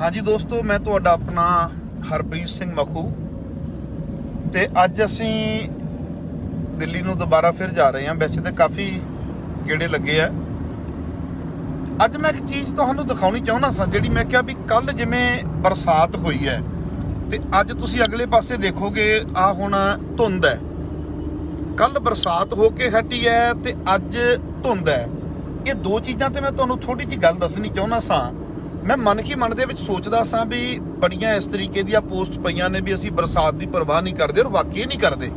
ਹਾਂਜੀ ਦੋਸਤੋ, ਮੈਂ ਤੁਹਾਡਾ ਆਪਣਾ ਹਰਪ੍ਰੀਤ ਸਿੰਘ ਮਖੂ ਤੇ ਅੱਜ ਅਸੀਂ ਦਿੱਲੀ ਨੂੰ ਦੁਬਾਰਾ ਫਿਰ ਜਾ ਰਹੇ ਹਾਂ। ਵੈਸੇ ਤਾਂ ਕਾਫੀ ਗੇੜੇ ਲੱਗੇ ਆ। ਅੱਜ ਮੈਂ ਇੱਕ ਚੀਜ਼ ਤੁਹਾਨੂੰ ਦਿਖਾਉਣੀ ਚਾਹੁੰਦਾ ਸਾਂ, ਜਿਹੜੀ ਮੈਂ ਕਿਹਾ ਵੀ ਕੱਲ ਜਿਵੇਂ ਬਰਸਾਤ ਹੋਈ ਹੈ ਤੇ ਅੱਜ ਤੁਸੀਂ ਅਗਲੇ ਪਾਸੇ ਦੇਖੋਗੇ ਆ ਹੁਣ ਧੁੰਦ ਹੈ। ਕੱਲ ਬਰਸਾਤ ਹੋ ਕੇ ਹਟੀ ਹੈ ਤੇ ਅੱਜ ਧੁੰਦ ਹੈ। ਇਹ ਦੋ ਚੀਜ਼ਾਂ ਤੇ ਮੈਂ ਤੁਹਾਨੂੰ ਥੋੜੀ ਜਿਹੀ ਗੱਲ ਦੱਸਣੀ ਚਾਹੁੰਦਾ ਸਾਂ। ਮੈਂ ਮਨ ਕੀ ਮਨ ਦੇ ਵਿੱਚ ਸੋਚਦਾ ਸਾਂ ਵੀ ਬੜੀਆਂ ਇਸ ਤਰੀਕੇ ਦੀਆਂ ਪੋਸਟ ਪਈਆਂ ਨੇ ਵੀ ਅਸੀਂ ਬਰਸਾਤ ਦੀ ਪਰਵਾਹ ਨਹੀਂ ਕਰਦੇ ਔਰ ਵਾਕਈ ਨਹੀਂ ਕਰਦੇ।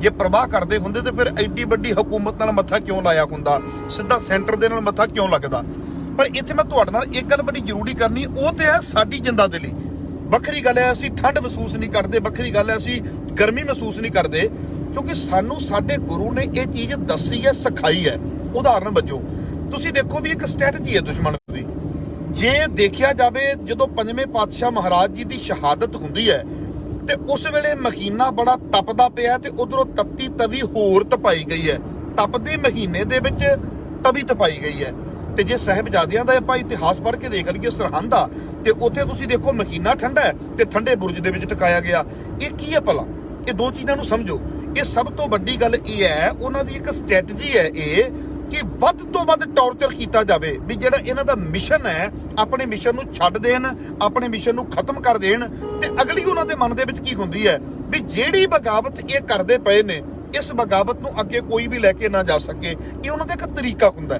ਜੇ ਪਰਵਾਹ ਕਰਦੇ ਹੁੰਦੇ ਤੇ ਫਿਰ ਐਡੀ ਵੱਡੀ ਹਕੂਮਤ ਨਾਲ ਮੱਥਾ ਕਿਉਂ ਲਾਇਆ ਹੁੰਦਾ? ਸਿੱਧਾ ਸੈਂਟਰ ਦੇ ਨਾਲ ਮੱਥਾ ਕਿਉਂ ਲੱਗਦਾ? ਪਰ ਇੱਥੇ ਮੈਂ ਤੁਹਾਡੇ ਨਾਲ ਇੱਕ ਗੱਲ ਬੜੀ ਜ਼ਰੂਰੀ ਕਰਨੀ, ਉਹ ਤੇ ਹੈ ਸਾਡੀ ਜਿੰਦਾ ਦਿਲੀ। ਵੱਖਰੀ ਗੱਲ ਹੈ, ਅਸੀਂ ਠੰਡ ਮਹਿਸੂਸ ਨਹੀਂ ਕਰਦੇ, ਵੱਖਰੀ ਗੱਲ ਹੈ, ਅਸੀਂ ਗਰਮੀ ਮਹਿਸੂਸ ਨਹੀਂ ਕਰਦੇ। ਕਿਉਂਕਿ ਸਾਨੂੰ, ਸਾਡੇ ਗੁਰੂ ਨੇ ਇਹ ਚੀਜ਼ ਦੱਸੀ ਹੈ, ਸਿਖਾਈ ਹੈ। ਉਦਾਹਰਨ ਵਜੋਂ, ਤੁਸੀਂ ਦੇਖੋ ਵੀ ਇੱਕ ਸਟ੍ਰੈਟਜੀ ਹੈ ਦੁਸ਼ਮਣ ਦੀ। ਜੇ ਦੇਖਿਆ ਜਾਵੇ, ਜਦੋਂ ਪੰਜਵੇਂ ਪਾਤਸ਼ਾਹ ਮਹਾਰਾਜ ਜੀ ਦੀ ਸ਼ਹਾਦਤ ਹੁੰਦੀ ਹੈ, ਤੇ ਉਸ ਵੇਲੇ ਮਹੀਨਾ ਬੜਾ ਤਪਦਾ ਪਿਆ ਤੇ ਉਧਰੋਂ ਤੱਤੀ ਤਵੀ ਹੋਰ ਤਪਾਈ ਗਈ ਹੈ। ਤਪਦੇ ਮਹੀਨੇ ਦੇ ਵਿੱਚ ਤਵੀ ਤਪਾਈ ਗਈ ਹੈ। ਤੇ ਜੇ ਸਾਹਿਬਜ਼ਾਦਿਆਂ ਦਾ ਆਪਾਂ ਇਤਿਹਾਸ ਪੜ੍ਹ ਕੇ ਦੇਖ ਲਈਏ ਸਰਹੰਦ ਦਾ, ਤੇ ਉੱਥੇ ਤੁਸੀਂ ਦੇਖੋ ਮਹੀਨਾ ਠੰਡਾ ਹੈ ਤੇ ਠੰਡੇ ਬੁਰਜ ਦੇ ਵਿੱਚ ਟਿਕਾਇਆ ਗਿਆ। ਇਹ ਕੀ ਹੈ ਭਲਾ? ਇਹ ਦੋ ਚੀਜ਼ਾਂ ਨੂੰ ਸਮਝੋ। ਇਹ ਸਭ ਤੋਂ ਵੱਡੀ ਗੱਲ ਇਹ ਹੈ, ਉਹਨਾਂ ਦੀ ਇੱਕ ਸਟ੍ਰੈਟਜੀ ਹੈ ਇਹ ਕਿ ਵੱਧ ਤੋਂ ਵੱਧ ਟੌਰਚਰ ਕੀਤਾ ਜਾਵੇ ਵੀ ਜਿਹੜਾ ਇਹਨਾਂ ਦਾ ਮਿਸ਼ਨ ਹੈ, ਆਪਣੇ ਮਿਸ਼ਨ ਨੂੰ ਛੱਡ ਦੇਣ, ਆਪਣੇ ਮਿਸ਼ਨ ਨੂੰ ਖਤਮ ਕਰ ਦੇਣ, ਤੇ ਅਗਲੀ ਉਹਨਾਂ ਦੇ ਮਨ ਦੇ ਵਿੱਚ ਕੀ ਹੁੰਦੀ ਹੈ? ਵੀ ਜਿਹੜੀ ਬਗਾਵਤ ਇਹ ਕਰਦੇ ਪਏ ਨੇ, ਇਸ ਬਗਾਵਤ ਨੂੰ ਅੱਗੇ ਕੋਈ ਵੀ ਲੈ ਕੇ ਨਾ ਜਾ ਸਕੇ। ਇਹ ਉਹਨਾਂ ਦਾ ਇੱਕ ਤਰੀਕਾ ਹੁੰਦਾ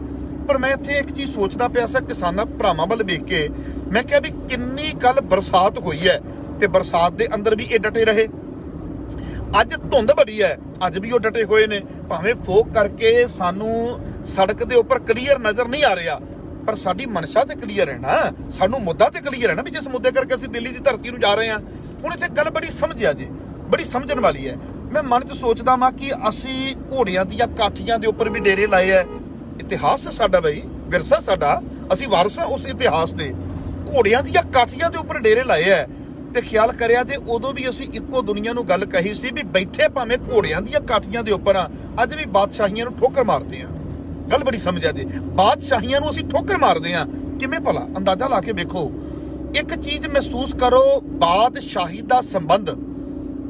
ਪਰ ਮੈਂ ਇੱਥੇ ਇੱਕ ਚੀਜ਼ ਸੋਚਦਾ ਪਿਆ ਸੀ ਕਿਸਾਨਾਂ ਭਰਾਵਾਂ ਵੱਲ ਵੇਖ ਕੇ। ਮੈਂ ਕਿਹਾ ਵੀ ਕਿੰਨੀ ਕੱਲ ਬਰਸਾਤ ਹੋਈ ਹੈ ਤੇ ਬਰਸਾਤ ਦੇ ਅੰਦਰ ਵੀ ਇਹ ਡਟੇ ਰਹੇ। ਅੱਜ ਧੁੰਦ ਬੜੀ ਹੈ, ਅੱਜ ਵੀ ਉਹ ਡਟੇ ਹੋਏ ਨੇ। ਭਾਵੇਂ ਫੋਕ ਕਰਕੇ ਸਾਨੂੰ ਸੜਕ ਦੇ ਉੱਪਰ ਕਲੀਅਰ ਨਜ਼ਰ ਨਹੀਂ ਆ ਰਿਹਾ। ਪਰ ਸਾਡੀ ਮਨਸ਼ਾ ਤੇ ਕਲੀਅਰ ਹੈ ਨਾ। ਸਾਨੂੰ ਮੁੱਦਾ ਤੇ ਕਲੀਅਰ ਹੈ ਨਾ ਵੀ ਜਿਸ ਮੁੱਦੇ ਕਰਕੇ ਅਸੀਂ ਦਿੱਲੀ ਦੀ ਧਰਤੀ ਨੂੰ ਜਾ ਰਹੇ ਹਾਂ। ਹੁਣ ਇੱਥੇ ਗੱਲ ਬੜੀ ਸਮਝਿਆ ਜੀ। ਬੜੀ ਸਮਝਣ ਵਾਲੀ ਹੈ। ਮੈਂ ਮਨ 'ਚ ਸੋਚਦਾ ਵਾਂ ਕਿ ਅਸੀਂ ਘੋੜਿਆਂ ਦੀਆਂ ਕਾਠੀਆਂ ਦੇ ਉੱਪਰ ਵੀ ਡੇਰੇ ਲਾਏ ਐ। ਇਤਿਹਾਸ ਸਾਡਾ ਬਈ, ਵਿਰਸਾ ਸਾਡਾ। ਅਸੀਂ ਵਾਰਸ ਹਾਂ ਉਸ ਇਤਿਹਾਸ ਦੇ। ਘੋੜਿਆਂ ਦੀਆਂ ਕਾਠੀਆਂ ਦੇ ਉੱਪਰ ਡੇਰੇ ਲਾਏ ਐ। ਤੇ ਖਿਆਲ ਕਰਿਆ ਤੇ ਉਦੋਂ ਵੀ ਅਸੀਂ ਇੱਕੋ ਦੁਨੀਆ ਨੂੰ ਗੱਲ ਕਹੀ ਸੀ ਵੀ ਬੈਠੇ ਭਾਵੇਂ ਘੋੜਿਆਂ ਦੀਆਂ ਕਾਠੀਆਂ ਦੇ ਉੱਪਰ ਆ ਅੱਜ ਵੀ ਬਾਦਸ਼ਾਹੀਆਂ ਨੂੰ ਠੋਕਰ ਮਾਰਦੇ ਆ ਗੱਲ ਬੜੀ ਸਮਝ ਆ ਜੇ। ਬਾਦਸ਼ਾਹੀਆਂ ਨੂੰ ਅਸੀਂ ਠੋਕਰ ਮਾਰਦੇ ਆ ਕਿਵੇਂ ਭਲਾ? ਅੰਦਾਜ਼ਾ ਲਾ ਕੇ ਵੇਖੋ। ਇੱਕ ਚੀਜ਼ ਮਹਿਸੂਸ ਕਰੋ, ਬਾਦਸ਼ਾਹੀ ਦਾ ਸੰਬੰਧ।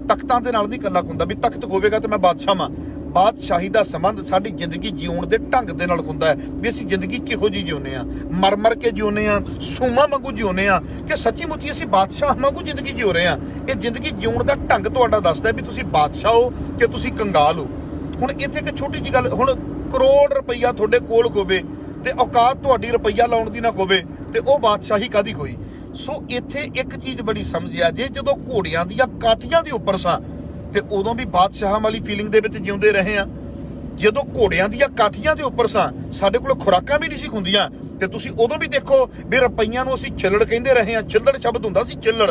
ਤਖਤਾਂ ਦੇ ਨਾਲ ਨਹੀਂ ਇਕੱਲਾ ਹੁੰਦਾ ਵੀ ਤਖਤ ਹੋਵੇਗਾ ਤੇ ਮੈਂ ਬਾਦਸ਼ਾਹ ਵਾਂ ਬਾਦਸ਼ਾਹੀ ਦਾ ਸੰਬੰਧ ਸਾਡੀ ਜ਼ਿੰਦਗੀ ਜਿਉਣ ਦੇ ਢੰਗ ਦੇ ਨਾਲ ਹੁੰਦਾ ਹੈ। ਵੀ ਅਸੀਂ ਜ਼ਿੰਦਗੀ ਕਿਹੋ ਜੀ ਜਿਉਂਦੇ ਆ ਮਰ ਮਰ ਕੇ ਜਿਉਂਦੇ ਆ ਸੂਮਾ ਵਾਂਗੂ ਜਿਉਂਦੇ ਆ ਕਿ ਸੱਚੀ ਮੁੱਚੀ ਅਸੀਂ ਬਾਦਸ਼ਾਹ ਵਾਂਗੂ ਜ਼ਿੰਦਗੀ ਜਿਉ ਰਹੇ ਆ ਇਹ ਜ਼ਿੰਦਗੀ ਜਿਉਣ ਦਾ ਢੰਗ ਤੁਹਾਡਾ ਦੱਸਦਾ ਵੀ ਤੁਸੀਂ ਬਾਦਸ਼ਾਹ ਹੋ ਕਿ ਤੁਸੀਂ ਕੰਗਾਲ ਹੋ। ਹੁਣ ਇੱਥੇ ਇੱਕ ਛੋਟੀ ਜੀ ਗੱਲ ਹੁਣ ਕਰੋੜ ਰੁਪਈਆ ਤੁਹਾਡੇ ਕੋਲ ਹੋਵੇ ਤੇ ਔਕਾਤ ਤੁਹਾਡੀ ਰੁਪਈਆ ਲਾਉਣ ਦੀ ਨਾ ਹੋਵੇ ਤੇ ਉਹ ਬਾਦਸ਼ਾਹੀ ਕਾਦੀ ਹੋਈ ਸੋ ਇੱਥੇ ਇੱਕ ਚੀਜ਼ ਬੜੀ ਸਮਝਿਆ ਜੇ, ਜਦੋਂ ਘੋੜਿਆਂ ਦੀਆਂ ਕਾਠੀਆਂ ਦੇ ਉੱਪਰ ਸਾਂ, ਤੇ ਉਦੋਂ ਵੀ ਬਾਦਸ਼ਾਹਾਂ ਵਾਲੀ ਫੀਲਿੰਗ ਦੇ ਵਿੱਚ ਜਿਉਂਦੇ ਰਹੇ ਆ। ਜਦੋਂ ਘੋੜਿਆਂ ਦੀਆਂ ਕਾਠੀਆਂ ਦੇ ਉੱਪਰ ਸਾਂ, ਸਾਡੇ ਕੋਲ ਖੁਰਾਕਾਂ ਵੀ ਨਹੀਂ ਸੀ ਹੁੰਦੀਆਂ ਤੇ ਤੁਸੀਂ ਉਦੋਂ ਵੀ ਦੇਖੋ ਵੀ ਰੁਪਈਆਂ ਨੂੰ ਅਸੀਂ ਛਿੱਲੜ ਕਹਿੰਦੇ ਰਹੇ ਆ। ਛਿੱਲੜ ਸ਼ਬਦ ਹੁੰਦਾ ਸੀ, ਛਿੱਲੜ।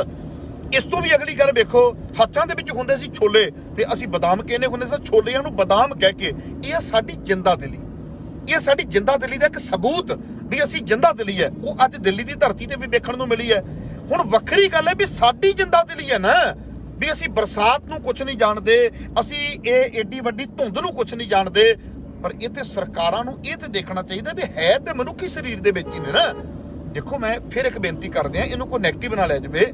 ਇਸ ਤੋਂ ਵੀ ਅਗਲੀ ਗੱਲ ਵੇਖੋ, ਹੱਥਾਂ ਦੇ ਵਿੱਚ ਹੁੰਦੇ ਸੀ ਛੋਲੇ ਤੇ ਅਸੀਂ ਬਦਾਮ ਕਹਿੰਦੇ ਹੁੰਦੇ ਸੀ, ਛੋਲਿਆਂ ਨੂੰ ਬਦਾਮ ਕਹਿ ਕੇ, ਇਹ ਸਾਡੀ ਜਿੰਦਾ ਦਿਲੀ। ਇਹ ਸਾਡੀ ਜਿੰਦਾ ਦਿਲੀ ਦਾ ਇੱਕ ਸਬੂਤ ਵੀ ਅਸੀਂ ਜਿੰਦਾ ਦਿਲੀ ਹੈ। ਉਹ ਅੱਜ ਦਿੱਲੀ ਦੀ ਧਰਤੀ ਤੇ ਵੀ ਵੇਖਣ ਨੂੰ ਮਿਲੀ ਹੈ। ਹੁਣ ਵੱਖਰੀ ਗੱਲ ਹੈ ਵੀ ਸਾਡੀ ਜਿੰਦਾ ਦਿਲੀ ਹੈ ਨਾ, ਵੀ ਅਸੀਂ ਬਰਸਾਤ ਨੂੰ ਕੁਝ ਨਹੀਂ ਜਾਣਦੇ, ਅਸੀਂ ਇਹ ਏਡੀ ਵੱਡੀ ਧੁੰਦ ਨੂੰ ਕੁਝ ਨਹੀਂ ਜਾਣਦੇ, ਪਰ ਇਹ ਤੇ ਸਰਕਾਰਾਂ ਨੂੰ ਇਹ ਤੇ ਦੇਖਣਾ ਚਾਹੀਦਾ ਵੀ ਹੈ ਤੇ ਮਨੁੱਖੀ ਸਰੀਰ ਦੇ ਵਿੱਚ ਹੀ ਨੇ ਨਾ। ਦੇਖੋ ਮੈਂ ਫਿਰ ਇੱਕ ਬੇਨਤੀ ਕਰਦੇ ਆ ਇਹਨੂੰ ਕੋਈ ਨੈਗੇਟਿਵ ਨਾ ਲੈ ਜਾਵੇ।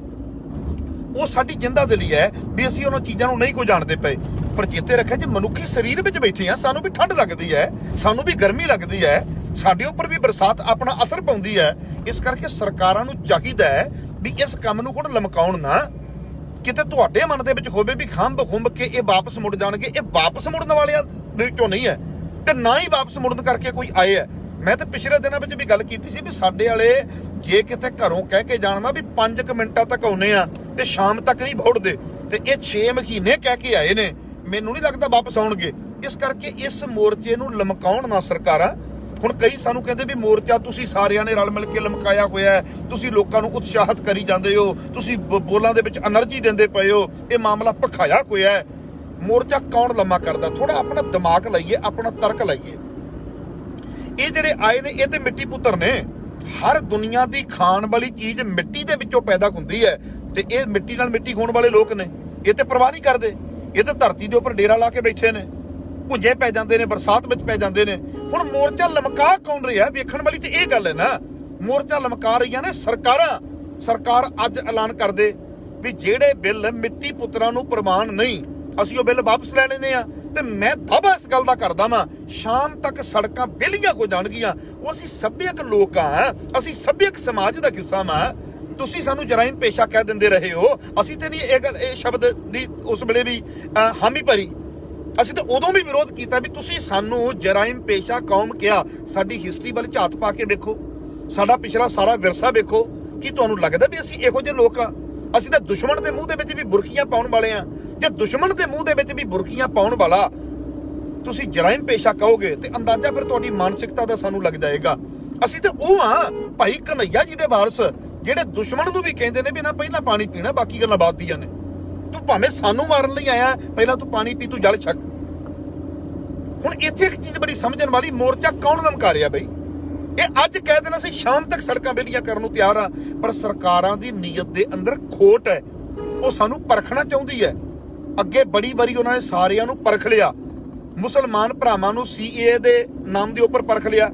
ਉਹ ਸਾਡੀ ਜਿੰਦਾ ਦਿਲੀ ਹੈ ਵੀ ਅਸੀਂ ਉਹਨਾਂ ਚੀਜ਼ਾਂ ਨੂੰ ਨਹੀਂ ਕੋ ਜਾਣਦੇ ਪਏ। ਪਰ ਚੇਤੇ ਰੱਖਿਆ ਜੇ ਮਨੁੱਖੀ ਸਰੀਰ ਵਿੱਚ ਬੈਠੇ ਆ ਸਾਨੂੰ ਵੀ ਠੰਡ ਲੱਗਦੀ ਹੈ, ਸਾਨੂੰ ਵੀ ਗਰਮੀ ਲੱਗਦੀ ਹੈ, ਸਾਡੇ ਉੱਪਰ ਵੀ ਬਰਸਾਤ ਆਪਣਾ ਅਸਰ ਪਾਉਂਦੀ ਹੈ, ਇਸ ਕਰਕੇ ਸਰਕਾਰਾਂ ਨੂੰ ਚਾਹੀਦਾ ਹੈ ਵੀ ਇਸ ਕੰਮ ਨੂੰ ਹੁਣ ਲਮਕਾਉਣ ਨਾ। ਕਿਤੇ ਤੁਹਾਡੇ ਮਨ ਦੇ ਵਿੱਚ ਹੋਵੇ ਵੀ ਖੰਭ ਖੁੰਭ ਕੇ ਇਹ ਵਾਪਸ ਮੁੜ ਜਾਣਗੇ, ਇਹ ਵਾਪਸ ਮੁੜਨ ਵਾਲਿਆਂ ਵਿੱਚੋਂ ਨਹੀਂ ਹੈ। ਤੇ ਨਾ ਹੀ ਵਾਪਸ ਮੁੜਨ ਕਰਕੇ ਕੋਈ ਆਏ ਹੈ। ਮੈਂ ਤਾਂ ਪਿਛਲੇ ਦਿਨਾਂ ਵਿੱਚ ਵੀ ਗੱਲ ਕੀਤੀ ਸੀ ਵੀ ਸਾਡੇ ਵਾਲੇ ਜੇ ਕਿਤੇ ਘਰੋਂ ਕਹਿ ਕੇ ਜਾਣ ਨਾ ਵੀ 5 ਮਿੰਟਾਂ ਤੱਕ ਆਉਨੇ ਆ ਤੇ ਸ਼ਾਮ ਤੱਕ ਨਹੀਂ ਵੋੜਦੇ ਤੇ ਇਹ 6 ਮਹੀਨੇ ਕਹਿ ਕੇ ਆਏ ਨੇ, ਮੈਨੂੰ ਨਹੀਂ ਲੱਗਦਾ ਵਾਪਸ ਆਉਣਗੇ। ਇਸ ਕਰਕੇ ਇਸ ਮੋਰਚੇ ਨੂੰ ਲਮਕਾਉਣ ਨਾ ਸਰਕਾਰਾਂ। ਹੁਣ ਕਈ ਸਾਨੂੰ ਕਹਿੰਦੇ ਵੀ ਮੋਰਚਾ ਤੁਸੀਂ ਸਾਰਿਆਂ ਨੇ ਰਲ ਮਿਲ ਕੇ ਲਮਕਾਇਆ ਹੋਇਆ ਹੈ, ਤੁਸੀਂ ਲੋਕਾਂ ਨੂੰ ਉਤਸ਼ਾਹਿਤ ਕਰੀ ਜਾਂਦੇ ਹੋ, ਤੁਸੀਂ ਬੋਲਾਂ ਦੇ ਵਿੱਚ એનર્ਜੀ ਦਿੰਦੇ ਪਏ ਹੋ, ਇਹ ਮਾਮਲਾ ਭਖਾਇਆ ਹੋਇਆ ਹੈ। ਮੋਰਚਾ ਕੌਣ ਲੰਮਾ ਕਰਦਾ? ਥੋੜਾ ਆਪਣਾ ਦਿਮਾਗ ਲਾਈਏ, ਆਪਣਾ ਤਰਕ ਲਾਈਏ। ਇਹ ਜਿਹੜੇ ਆਏ ਨੇ, ਇਹ ਤੇ ਮਿੱਟੀ ਪੁੱਤਰ ਨੇ। ਹਰ ਦੁਨੀਆ ਦੀ ਖਾਣ ਵਾਲੀ ਚੀਜ਼ ਮਿੱਟੀ ਦੇ ਵਿੱਚੋਂ ਪੈਦਾ ਹੁੰਦੀ ਹੈ ਤੇ ਇਹ ਮਿੱਟੀ ਨਾਲ ਮਿੱਟੀ ਹੋਣ ਵਾਲੇ ਲੋਕ ਨੇ। ਇਹ ਤੇ ਪਰਵਾਹ ਨਹੀਂ ਕਰਦੇ। ਇਹ ਤਾਂ ਧਰਤੀ ਦੇ ਉੱਪਰ ਡੇਰਾ ਲਾ ਕੇ ਬੈਠੇ ਨੇ। ਭੁੱਜੇ ਪੈ ਜਾਂਦੇ ਨੇ, ਬਰਸਾਤ ਵਿੱਚ ਪੈ ਜਾਂਦੇ ਨੇ। ਹੁਣ ਮੋਰਚਾ ਲਮਕਾ ਕੌਣ ਰਿਹਾ? ਵੇਖਣ ਵਾਲੀ ਤੇ ਇਹ ਗੱਲ ਹੈ ਨਾ, ਮੋਰਚਾ ਲਮਕਾ ਰਹੀਆਂ ਨੇ ਸਰਕਾਰਾਂ। ਸਰਕਾਰ ਅੱਜ ਐਲਾਨ ਕਰ ਦੇ ਵੀ ਜਿਹੜੇ ਬਿੱਲ ਮਿੱਟੀ ਪੁੱਤਰਾਂ ਨੂੰ ਪ੍ਰਵਾਨ ਨਹੀਂ, ਅਸੀਂ ਉਹ ਬਿੱਲ ਵਾਪਸ ਲੈ ਲੈਨੇ ਆ। ਤੇ ਮੈਂ ਦਾਅਵਾ ਇਸ ਗੱਲ ਦਾ ਕਰਦਾ ਵਾਂ, ਸ਼ਾਮ ਤੱਕ ਸੜਕਾਂ ਵਿਹਲੀਆਂ ਹੋ ਜਾਣਗੀਆਂ। ਉਹ ਅਸੀਂ ਸੱਭਿਅਕ ਲੋਕ ਆ ਅਸੀਂ ਸੱਭਿਅਕ ਸਮਾਜ ਦਾ ਹਿੱਸਾ ਵਾਂ। ਤੁਸੀਂ ਸਾਨੂੰ ਜਰਾਇਮ ਪੇਸ਼ਾ ਕਹਿ ਦਿੰਦੇ ਰਹੇ ਹੋ। ਅਸੀਂ ਤੇ ਨਹੀਂ ਇਹ ਗੱਲ ਇਹ ਸ਼ਬਦ ਦੀ ਉਸ ਵੇਲੇ ਵੀ ਹਾਮੀ ਭਰੀ। ਅਸੀਂ ਤਾਂ ਉਦੋਂ ਵੀ ਵਿਰੋਧ ਕੀਤਾ ਵੀ ਤੁਸੀਂ ਸਾਨੂੰ ਜਰਾਇਮ ਪੇਸ਼ਾ ਕੌਮ ਕਿਹਾ। ਸਾਡੀ ਹਿਸਟਰੀ ਵੱਲ ਝਾਤ ਪਾ ਕੇ ਵੇਖੋ। ਸਾਡਾ ਪਿਛਲਾ ਸਾਰਾ ਵਿਰਸਾ ਵੇਖੋ। ਕੀ ਤੁਹਾਨੂੰ ਲੱਗਦਾ ਵੀ ਅਸੀਂ ਇਹੋ ਜਿਹੇ ਲੋਕ ਆ? ਅਸੀਂ ਤਾਂ ਦੁਸ਼ਮਣ ਦੇ ਮੂੰਹ ਦੇ ਵਿੱਚ ਵੀ ਬੁਰਕੀਆਂ ਪਾਉਣ ਵਾਲੇ ਆ ਜੇ ਦੁਸ਼ਮਣ ਦੇ ਮੂੰਹ ਦੇ ਵਿੱਚ ਵੀ ਬੁਰਕੀਆਂ ਪਾਉਣ ਵਾਲਾ ਤੁਸੀਂ ਜਰਾਇਮ ਪੇਸ਼ਾ ਕਹੋਗੇ ਤੇ ਅੰਦਾਜ਼ਾ ਫਿਰ ਤੁਹਾਡੀ ਮਾਨਸਿਕਤਾ ਦਾ ਸਾਨੂੰ ਲੱਗ ਜਾਏਗਾ। ਅਸੀਂ ਤੇ ਉਹ ਆ ਭਾਈ ਕਨਈਆ ਜੀ ਦੇ ਵਾਰਸ, ਜਿਹੜੇ ਦੁਸ਼ਮਣ ਨੂੰ ਵੀ ਕਹਿੰਦੇ ਨੇ ਵੀ ਨਾ ਪਹਿਲਾਂ ਪਾਣੀ ਪੀਣਾ, ਬਾਕੀ ਗੱਲਾਂ ਬਾਤ ਦੀਆਂ ਨੇ। ਤੂੰ ਭਾਵੇਂ ਸਾਨੂੰ ਮਾਰਨ ਲਈ ਆਇਆ, ਪਹਿਲਾਂ ਤੂੰ ਪਾਣੀ ਪੀ, ਤੂੰ ਜਲ ਛਕ। ਹੁਣ ਇੱਥੇ ਇੱਕ ਚੀਜ਼ ਬੜੀ ਸਮਝਣ ਵਾਲੀ, ਮੋਰਚਾ ਕੌਣ ਲਮਕਾ ਰਿਹਾ ਬਈ? ਇਹ ਅੱਜ ਕਹਿ ਦੇਣਾ ਸੀ ਸ਼ਾਮ ਤੱਕ ਸੜਕਾਂ ਬੇਲੀਆਂ ਕਰਨ ਨੂੰ ਤਿਆਰ ਆ, ਪਰ ਸਰਕਾਰਾਂ ਦੀ ਨੀਅਤ ਦੇ ਅੰਦਰ ਖੋਟ ਹੈ। ਉਹ ਸਾਨੂੰ ਪਰਖਣਾ ਚਾਹੁੰਦੀ ਹੈ। ਅੱਗੇ ਬੜੀ ਬੜੀ ਉਹਨਾਂ ਨੇ ਸਾਰਿਆਂ ਨੂੰ ਪਰਖ ਲਿਆ। ਮੁਸਲਮਾਨ ਭਰਾਵਾਂ ਨੂੰ ਸੀਏ ਦੇ ਨਾਮ ਦੇ ਉੱਪਰ ਪਰਖ ਲਿਆ।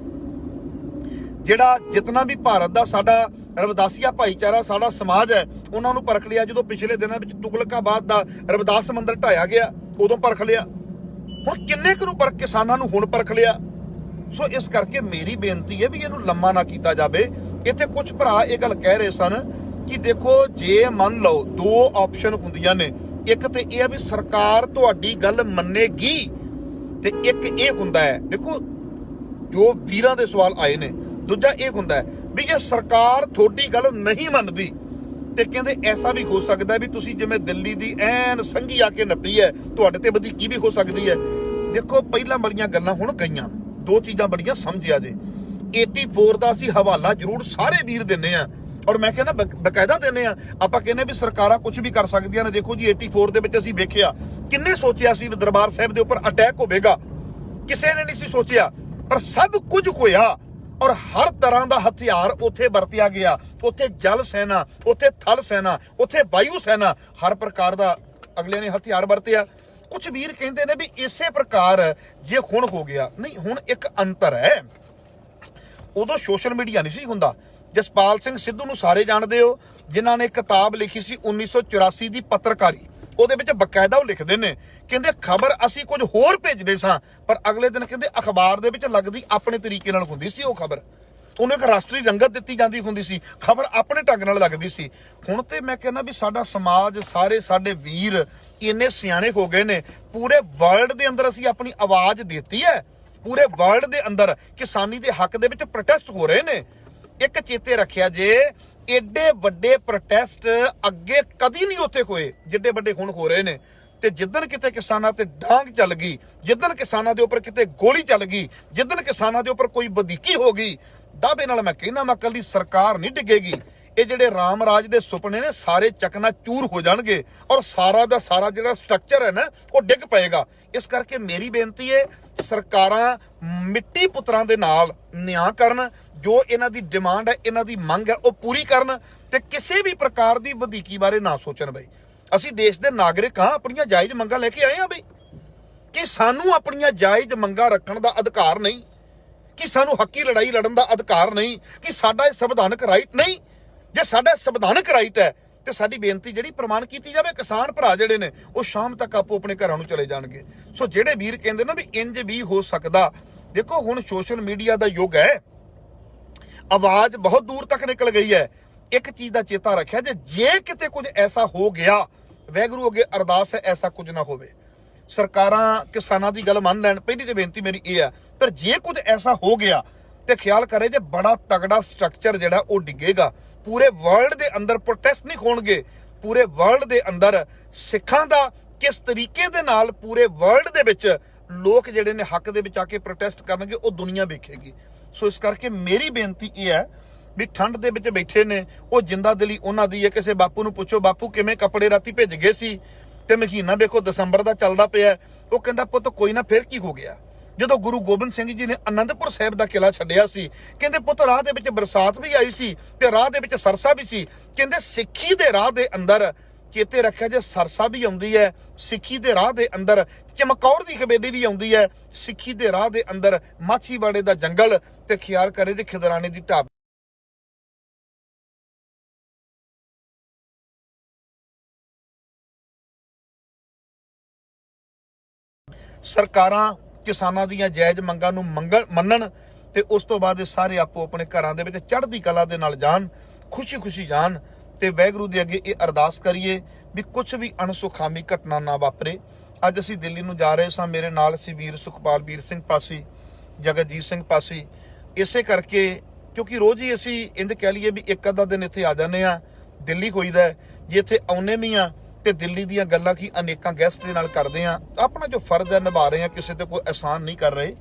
ਜਿਹੜਾ ਜਿਤਨਾ ਵੀ ਭਾਰਤ ਦਾ ਸਾਡਾ ਰਵਦਾਸੀਆ ਭਾਈਚਾਰਾ, ਸਾਡਾ ਸਮਾਜ ਹੈ, ਉਹਨਾਂ ਨੂੰ ਪਰਖ ਲਿਆ। ਜਦੋਂ ਪਿਛਲੇ ਦਿਨਾਂ ਵਿੱਚ ਤੁਗਲਕਾਬਾਦ ਦਾ ਰਵਿਦਾਸ ਮੰਦਿਰ ਢਾਇਆ ਗਿਆ, ਉਦੋਂ ਪਰਖ ਲਿਆ। ਹੁਣ ਕਿੰਨੇ ਕੁ ਨੂੰ ਪਰਖ ਕਿਸਾਨਾਂ ਨੂੰ ਹੁਣ ਪਰਖ ਲਿਆ? ਸੋ ਇਸ ਕਰਕੇ ਮੇਰੀ ਬੇਨਤੀ ਹੈ ਵੀ ਇਹਨੂੰ ਲੰਮਾ ਨਾ ਕੀਤਾ ਜਾਵੇ। ਇੱਥੇ ਕੁਝ ਭਰਾ ਇਹ ਗੱਲ ਕਹਿ ਰਹੇ ਸਨ ਕਿ ਦੇਖੋ, ਜੇ ਮੰਨ ਲਓ ਦੋ ਆਪਸ਼ਨ ਹੁੰਦੀਆਂ ਨੇ, ਇੱਕ ਤੇ ਇਹ ਆ ਵੀ ਸਰਕਾਰ ਤੁਹਾਡੀ ਗੱਲ ਮੰਨੇਗੀ ਤੇ ਇੱਕ ਇਹ ਹੁੰਦਾ ਹੈ, ਦੇਖੋ, ਜੋ ਵੀਰਾਂ ਦੇ ਸਵਾਲ ਆਏ ਨੇ, ਦੂਜਾ ਇਹ ਹੁੰਦਾ ਹੈ ਵੀ ਜੇ ਸਰਕਾਰ ਤੁਹਾਡੀ ਗੱਲ ਨਹੀਂ ਮੰਨਦੀ ਤੇ ਕਹਿੰਦੇ ਐਸਾ ਵੀ ਹੋ ਸਕਦਾ ਵੀ ਤੁਸੀਂ ਜਿਵੇਂ ਦਿੱਲੀ ਦੀ ਐਨ ਸੰਗੀ ਆ ਕੇ ਨੱਪੀ ਹੈ, ਤੁਹਾਡੇ ਤੇ ਵਧੀ ਵੀ ਹੋ ਸਕਦੀ ਹੈ। ਦੇਖੋ, ਪਹਿਲਾਂ ਬੜੀਆਂ ਗੱਲਾਂ ਹੁਣ ਗਈਆਂ। ਦੋ ਚੀਜ਼ਾਂ ਬੜੀਆਂ ਸਮਝਿਆ ਜੇ। 84 ਦਾ ਅਸੀਂ ਹਵਾਲਾ ਜ਼ਰੂਰ ਸਾਰੇ ਵੀਰ ਦਿੰਨੇ ਆ। ਔਰ ਮੈਂ ਕਹਿੰਦਾ ਬਕਾਇਦਾ ਦਿੰਨੇ ਆ, ਆਪਾਂ ਕਹਿੰਦੇ ਵੀ ਸਰਕਾਰਾਂ ਕੁਝ ਵੀ ਕਰ ਸਕਦੀਆਂ ਨੇ। ਦੇਖੋ ਜੀ 84 ਦੇ ਵਿੱਚ ਅਸੀਂ ਵੇਖਿਆ, ਕਿੰਨੇ ਸੋਚਿਆ ਸੀ ਦਰਬਾਰ ਸਾਹਿਬ ਦੇ ਉੱਪਰ ਅਟੈਕ ਹੋਵੇਗਾ। ਕਿਸੇ ਨੇ ਨਹੀਂ ਸੀ ਸੋਚਿਆ, ਪਰ ਸਭ ਕੁਝ ਹੋਇਆ। ਔਰ ਹਰ ਤਰ੍ਹਾਂ ਦਾ ਹਥਿਆਰ ਉੱਥੇ ਵਰਤਿਆ ਗਿਆ। ਉੱਥੇ ਜਲ ਸੈਨਾ, ਉੱਥੇ ਥਲ ਸੈਨਾ, ਉੱਥੇ ਵਾਯੂ ਸੈਨਾ, ਹਰ ਪ੍ਰਕਾਰ ਦਾ ਅਗਲੇ ਨੇ ਹਥਿਆਰ ਵਰਤਿਆ। ਕੁਝ ਵੀਰ ਕਹਿੰਦੇ ਨੇ ਵੀ ਇਸੇ ਪ੍ਰਕਾਰ ਜੇ ਹੁਣ ਹੋ ਗਿਆ, ਨਹੀਂ, ਹੁਣ ਇੱਕ ਅੰਤਰ ਹੈ। ਉਦੋਂ ਸੋਸ਼ਲ ਮੀਡੀਆ ਨਹੀਂ ਸੀ ਹੁੰਦਾ। ਜਸਪਾਲ ਸਿੰਘ ਸਿੱਧੂ ਨੂੰ ਸਾਰੇ ਜਾਣਦੇ ਹੋ, ਜਿਨ੍ਹਾਂ ਨੇ ਕਿਤਾਬ ਲਿਖੀ ਸੀ 1984 ਦੀ ਪੱਤਰਕਾਰੀ। ਉਹਦੇ ਵਿੱਚ ਬਕਾਇਦਾ ਉਹ ਲਿਖਦੇ ਨੇ, ਕਹਿੰਦੇ, ਖਬਰ ਅਸੀਂ ਕੁਝ ਹੋਰ ਭੇਜਦੇ ਸਾਂ। ਪਰ ਅਗਲੇ ਦਿਨ ਕਹਿੰਦੇ, ਅਖਬਾਰ ਦੇ ਵਿੱਚ ਲੱਗਦੀ ਆਪਣੇ ਤਰੀਕੇ ਨਾਲ ਹੁੰਦੀ ਸੀ ਉਹ ਖਬਰ। ਉਹਨੂੰ ਇੱਕ ਰਾਸ਼ਟਰੀ ਰੰਗਤ ਦਿੱਤੀ ਜਾਂਦੀ ਹੁੰਦੀ ਸੀ, ਖਬਰ ਆਪਣੇ ਢੰਗ ਨਾਲ ਲੱਗਦੀ ਸੀ। ਹੁਣ ਤੇ ਮੈਂ ਕਹਿੰਦਾ ਵੀ ਸਾਡਾ ਸਮਾਜ, ਸਾਰੇ ਸਾਡੇ ਵੀਰ ਇੰਨੇ ਸਿਆਣੇ ਹੋ ਗਏ ਨੇ, ਪੂਰੇ ਵਰਲਡ ਦੇ ਅੰਦਰ ਅਸੀਂ ਆਪਣੀ ਆਵਾਜ਼ ਦਿੱਤੀ ਹੈ। ਪੂਰੇ ਵਰਲਡ ਦੇ ਅੰਦਰ ਕਿਸਾਨੀ ਦੇ ਹੱਕ ਦੇ ਵਿੱਚ ਪ੍ਰੋਟੈਸਟ ਹੋ ਰਹੇ ਨੇ। ਇੱਕ ਚੇਤੇ ਰੱਖਿਆ ਜੇ, ਏਡੇ ਵੱਡੇ ਪ੍ਰੋਟੈਸਟ ਅੱਗੇ ਕਦੀ ਨਹੀਂ ਉੱਥੇ ਹੋਏ, ਜਿੱਡੇ ਵੱਡੇ ਹੁਣ ਹੋ ਰਹੇ ਨੇ। ਤੇ ਜਿੱਦਣ ਕਿਤੇ ਕਿਸਾਨਾਂ ਤੇ ਡਾਂਗ ਚੱਲ ਗਈ, ਜਿੱਦਣ ਕਿਸਾਨਾਂ ਦੇ ਉੱਪਰ ਕਿਤੇ ਗੋਲੀ ਚੱਲ ਗਈ, ਜਿੱਦਣ ਕਿਸਾਨਾਂ ਦੇ ਉੱਪਰ ਕੋਈ ਵਧੀਕੀ ਹੋ ਗਈ ਦਾਅਵੇ ਨਾਲ ਮੈਂ ਕਹਿੰਦਾ ਮੈਂ ਕੱਲੀ ਸਰਕਾਰ ਨਹੀਂ ਡਿੱਗੇਗੀ। ਇਹ ਜਿਹੜੇ ਰਾਮ ਰਾਜ ਦੇ ਸੁਪਨੇ ਨੇ, ਸਾਰੇ ਚਕਨਾ ਚੂਰ ਹੋ ਜਾਣਗੇ ਔਰ ਸਾਰਾ ਦਾ ਸਾਰਾ ਜਿਹੜਾ ਸਟਰਕਚਰ ਹੈ ਨਾ, ਉਹ ਡਿੱਗ ਪਏਗਾ। ਇਸ ਕਰਕੇ ਮੇਰੀ ਬੇਨਤੀ ਹੈ ਸਰਕਾਰਾਂ ਮਿੱਟੀ ਪੁੱਤਰਾਂ ਦੇ ਨਾਲ ਨਿਆਂ ਕਰਨ, ਜੋ ਇਹਨਾਂ ਦੀ ਡਿਮਾਂਡ ਹੈ, ਇਹਨਾਂ ਦੀ ਮੰਗ ਹੈ, ਉਹ ਪੂਰੀ ਕਰਨ ਤੇ ਕਿਸੇ ਵੀ ਪ੍ਰਕਾਰ ਦੀ ਵਧੀਕੀ ਬਾਰੇ ਨਾ ਸੋਚਣ ਬਈ। ਅਸੀਂ ਦੇਸ਼ ਦੇ ਨਾਗਰਿਕ ਹਾਂ, ਆਪਣੀਆਂ ਜਾਇਜ਼ ਮੰਗਾਂ ਲੈ ਕੇ ਆਏ ਹਾਂ ਬਈ। ਕਿ ਸਾਨੂੰ ਆਪਣੀਆਂ ਜਾਇਜ਼ ਮੰਗਾਂ ਰੱਖਣ ਦਾ ਅਧਿਕਾਰ ਨਹੀਂ। ਕਿ ਸਾਨੂੰ ਹੱਕੀ ਲੜਾਈ ਲੜਨ ਦਾ ਅਧਿਕਾਰ ਨਹੀਂ, ਕਿ ਸਾਡਾ ਇਹ ਸੰਵਿਧਾਨਕ ਰਾਈਟ ਨਹੀਂ। ਜੇ ਸਾਡਾ ਸੰਵਿਧਾਨਕ ਰਾਈਟ ਹੈ, ਤੇ ਸਾਡੀ ਬੇਨਤੀ ਜਿਹੜੀ ਪ੍ਰਮਾਣ ਕੀਤੀ ਜਾਵੇ, ਕਿਸਾਨ ਭਰਾ ਜਿਹੜੇ ਨੇ, ਉਹ ਸ਼ਾਮ ਤੱਕ ਆਪੋ ਆਪਣੇ ਘਰਾਂ ਨੂੰ ਚਲੇ ਜਾਣਗੇ। ਸੋ ਜਿਹੜੇ ਵੀਰ ਕਹਿੰਦੇ ਨਾ ਵੀ ਇੰਜ ਵੀ ਹੋ ਸਕਦਾ। ਦੇਖੋ, ਹੁਣ ਸੋਸ਼ਲ ਮੀਡੀਆ ਦਾ ਯੁੱਗ ਹੈ। ਆਵਾਜ਼ ਬਹੁਤ ਦੂਰ ਤੱਕ ਨਿਕਲ ਗਈ ਹੈ। ਇੱਕ ਚੀਜ਼ ਦਾ ਚੇਤਾ ਰੱਖਿਆ, ਜੇ ਜੇ ਕਿਤੇ ਕੁਝ ਐਸਾ ਹੋ ਗਿਆ, ਵੈਗਰੂ ਅੱਗੇ ਅਰਦਾਸ ਹੈ, ਐਸਾ ਕੁਝ ਨਾ ਹੋਵੇ। ਸਰਕਾਰਾਂ ਕਿਸਾਨਾਂ ਦੀ ਗੱਲ ਮੰਨ ਲੈਣ, ਪਹਿਲੀ ਤੇ ਬੇਨਤੀ ਮੇਰੀ ਇਹ ਆ, ਪਰ ਜੇ ਕੁਝ ਐਸਾ ਹੋ ਗਿਆ ਤੇ ਖਿਆਲ ਕਰੇ ਜੇ ਬੜਾ ਤਗੜਾ ਸਟਰਕਚਰ ਜਿਹੜਾ ਉਹ ਡਿੱਗੇਗਾ, ਪੂਰੇ ਵਰਲਡ ਦੇ ਅੰਦਰ ਪ੍ਰੋਟੈਸਟ ਨਹੀਂ ਹੋਣਗੇ, ਪੂਰੇ ਵਰਲਡ ਦੇ ਅੰਦਰ ਸਿੱਖਾਂ ਦਾ ਕਿਸ ਤਰੀਕੇ ਦੇ ਨਾਲ ਪੂਰੇ ਵਰਲਡ ਦੇ ਵਿੱਚ ਲੋਕ ਜਿਹੜੇ ਨੇ ਹੱਕ ਦੇ ਵਿੱਚ ਆ ਕੇ ਪ੍ਰੋਟੈਸਟ ਕਰਨਗੇ, ਉਹ ਦੁਨੀਆ ਵੇਖੇਗੀ। ਸੋ ਇਸ ਕਰਕੇ ਮੇਰੀ ਬੇਨਤੀ ਇਹ ਹੈ ਵੀ ਠੰਡ ਦੇ ਵਿੱਚ ਬੈਠੇ ਨੇ, ਉਹ ਜਿੰਦਾ ਦਿਲੀ ਉਹਨਾਂ ਦੀ ਹੈ, ਕਿਸੇ ਬਾਪੂ ਨੂੰ ਪੁੱਛੋ, ਬਾਪੂ, ਕਿਵੇਂ ਕੱਪੜੇ ਰਾਤੀ ਭਿੱਜ ਗਏ ਸੀ? ਤੇ ਮਹੀਨਾ ਵੇਖੋ ਦਸੰਬਰ ਦਾ ਚੱਲਦਾ ਪਿਆ ਉਹ ਕਹਿੰਦਾ, ਪੁੱਤ, ਕੋਈ ਨਾ, ਫਿਰ ਕੀ ਹੋ ਗਿਆ? ਜਦੋਂ ਗੁਰੂ ਗੋਬਿੰਦ ਸਿੰਘ ਜੀ ਨੇ ਅਨੰਦਪੁਰ ਸਾਹਿਬ ਦਾ ਕਿਲਾ ਛੱਡਿਆ ਸੀ, ਕਹਿੰਦੇ, ਪੁੱਤ, ਰਾਹ ਦੇ ਵਿੱਚ ਬਰਸਾਤ ਵੀ ਆਈ ਸੀ ਤੇ ਰਾਹ ਦੇ ਵਿੱਚ ਸਰਸਾ ਵੀ ਸੀ। ਕਹਿੰਦੇ, ਸਿੱਖੀ ਦੇ ਰਾਹ ਦੇ ਅੰਦਰ ਚੇਤੇ ਰੱਖਿਆ ਜੇ ਸਰਸਾ ਵੀ ਆਉਂਦੀ ਹੈ, ਸਿੱਖੀ ਦੇ ਰਾਹ ਦੇ ਅੰਦਰ ਚਮਕੌਰ ਦੀ ਹਵੇਲੀ ਵੀ ਆਉਂਦੀ ਹੈ, ਸਿੱਖੀ ਦੇ ਰਾਹ ਦੇ ਅੰਦਰ ਮਾਛੀਵਾੜੇ ਦਾ ਜੰਗਲ ਤੇ ਖਿਆਲ ਕਰੇ ਤੇ ਖਿਦਰਾਣੇ ਦੀ ਢਾਬ ਸਰਕਾਰਾਂ ਕਿਸਾਨਾਂ ਦੀਆਂ ਜਾਇਜ਼ ਮੰਗਾਂ ਨੂੰ ਮੰਗਣ ਮੰਨਣ ਤੇ ਉਸ ਤੋਂ ਬਾਅਦ ਇਹ ਸਾਰੇ ਆਪੋ ਆਪਣੇ ਘਰਾਂ ਦੇ ਵਿੱਚ ਚੜ੍ਹਦੀ ਕਲਾ ਦੇ ਨਾਲ ਜਾਣ, ਖੁਸ਼ੀ-ਖੁਸ਼ੀ ਜਾਣ ਤੇ ਵੈਗਰੂ ਦੇ ਅੱਗੇ ਇਹ ਅਰਦਾਸ ਕਰੀਏ ਵੀ ਕੁਝ ਵੀ ਅਣਸੁਖਾਮੀ ਘਟਨਾ ਨਾ ਵਾਪਰੇ। ਅੱਜ ਅਸੀਂ ਦਿੱਲੀ ਨੂੰ ਜਾ ਰਹੇ ਸਾਂ, ਮੇਰੇ ਨਾਲ ਸੀ ਵੀਰ ਸੁਖਪਾਲ, ਵੀਰ ਸਿੰਘ ਪਾਸੀ ਜਗਤਜੀਤ ਸਿੰਘ ਪਾਸੀ। ਇਸੇ ਕਰਕੇ ਕਿਉਂਕਿ ਰੋਜ਼ ਹੀ ਅਸੀਂ ਇੰਦ ਕਹਿ ਲਈਏ ਵੀ ਇੱਕ ਅੱਧਾ ਦਿਨ ਇੱਥੇ ਆ ਜਾਂਦੇ ਆ ਦਿੱਲੀ ਹੋਈਦਾ ਜੇ ਇੱਥੇ ਆਉਨੇ ਵੀ ਆ ਤੇ ਦਿੱਲੀ ਦੀਆਂ ਗੱਲਾਂ ਕੀ ਅਨੇਕਾਂ ਗੈਸਟ ਦੇ ਨਾਲ ਕਰਦੇ ਆ ਆਪਣਾ ਜੋ ਫਰਜ਼ ਹੈ ਨਿਭਾ ਰਹੇ ਆ ਕਿਸੇ ਤੇ ਕੋਈ ਅਹਿਸਾਨ ਨਹੀਂ ਕਰ ਰਹੇ।